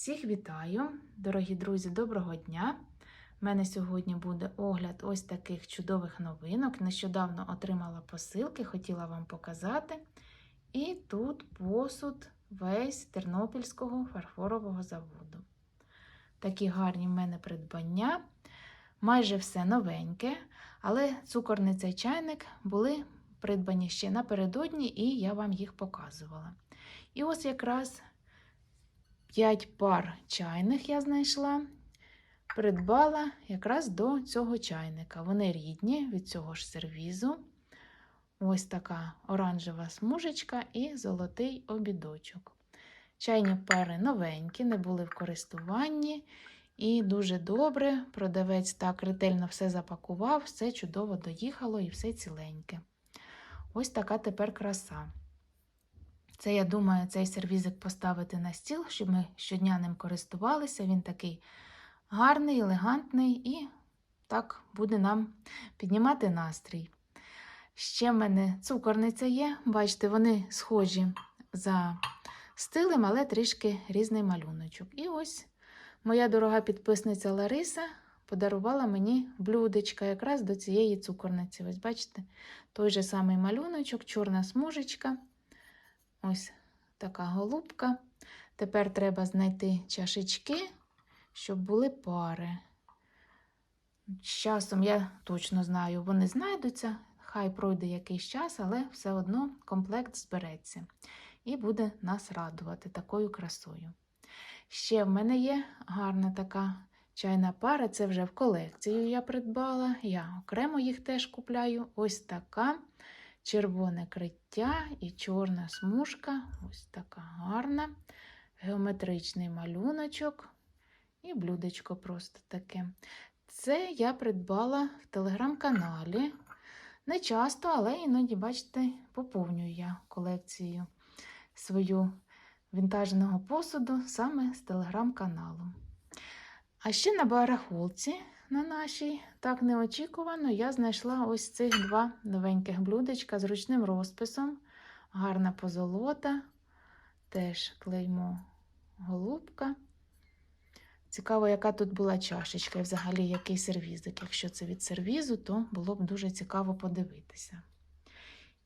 Всіх вітаю, дорогі друзі, доброго дня! У мене сьогодні буде огляд ось таких чудових новинок. Нещодавно отримала посилки, хотіла вам показати. І тут посуд весь Тернопільського фарфорового заводу. Такі гарні в мене придбання. Майже все новеньке, але цукорниця і чайник були придбані ще напередодні, і я вам їх показувала. І ось якраз 5 пар чайних я знайшла, придбала якраз до цього чайника. Вони рідні від цього ж сервізу. Ось така оранжева смужечка і золотий обідочок. Чайні пари новенькі, не були в користуванні. І дуже добре, продавець так ретельно все запакував, все чудово доїхало і все ціленьке. Ось така тепер краса. Це, я думаю, цей сервізик поставити на стіл, щоб ми щодня ним користувалися. Він такий гарний, елегантний і так буде нам піднімати настрій. Ще в мене цукорниця є. Бачите, вони схожі за стилем, але трішки різний малюночок. І ось моя дорога підписниця Лариса подарувала мені блюдечка якраз до цієї цукорниці. Ось бачите, той же самий малюночок, чорна смужечка. Ось така голубка. Тепер треба знайти чашечки, щоб були пари. З часом я точно знаю, вони знайдуться. Хай пройде якийсь час, але все одно комплект збереться і буде нас радувати такою красою. Ще в мене є гарна така чайна пара, це вже в колекцію я придбала. Я окремо їх теж купляю. Ось така червоне криття і чорна смужка. Ось така гарна, геометричний малюночок і блюдечко просто таке. Це я придбала в телеграм-каналі. Не часто, але іноді, бачите, поповнюю я колекцію свою вінтажного посуду саме з телеграм-каналу. А ще на барахолці на нашій, так неочікувано, я знайшла ось цих два новеньких блюдечка з ручним розписом. Гарна позолота, теж клеймо голубка. Цікаво, яка тут була чашечка і взагалі який сервізик. Якщо це від сервізу, то було б дуже цікаво подивитися.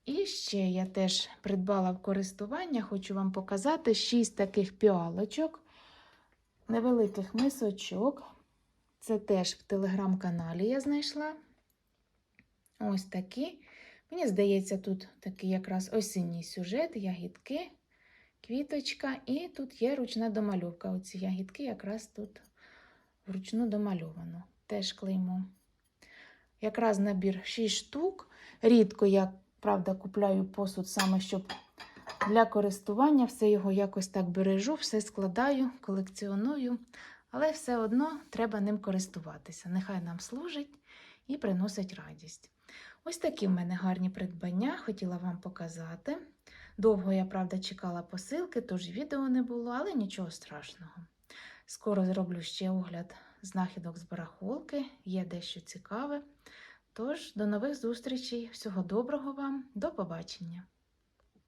І ще я теж придбала в користування, хочу вам показати шість таких піалочок, невеликих мисочок. Це теж в телеграм-каналі я знайшла. Ось такі. Мені здається, тут такий якраз осінній сюжет, ягідки, квіточка, і тут є ручна домальовка. Оці ягідки якраз тут вручну домальовано. Теж клеймо. Якраз набір 6 штук. Рідко я, правда, купляю посуд саме, щоб для користування все його якось так бережу, все складаю, колекціоную. Але все одно треба ним користуватися. Нехай нам служить і приносить радість. Ось такі в мене гарні придбання, хотіла вам показати. Довго я, правда, чекала посилки, тож відео не було, але нічого страшного. Скоро зроблю ще огляд знахідок з барахолки, є дещо цікаве. Тож, до нових зустрічей, всього доброго вам, до побачення!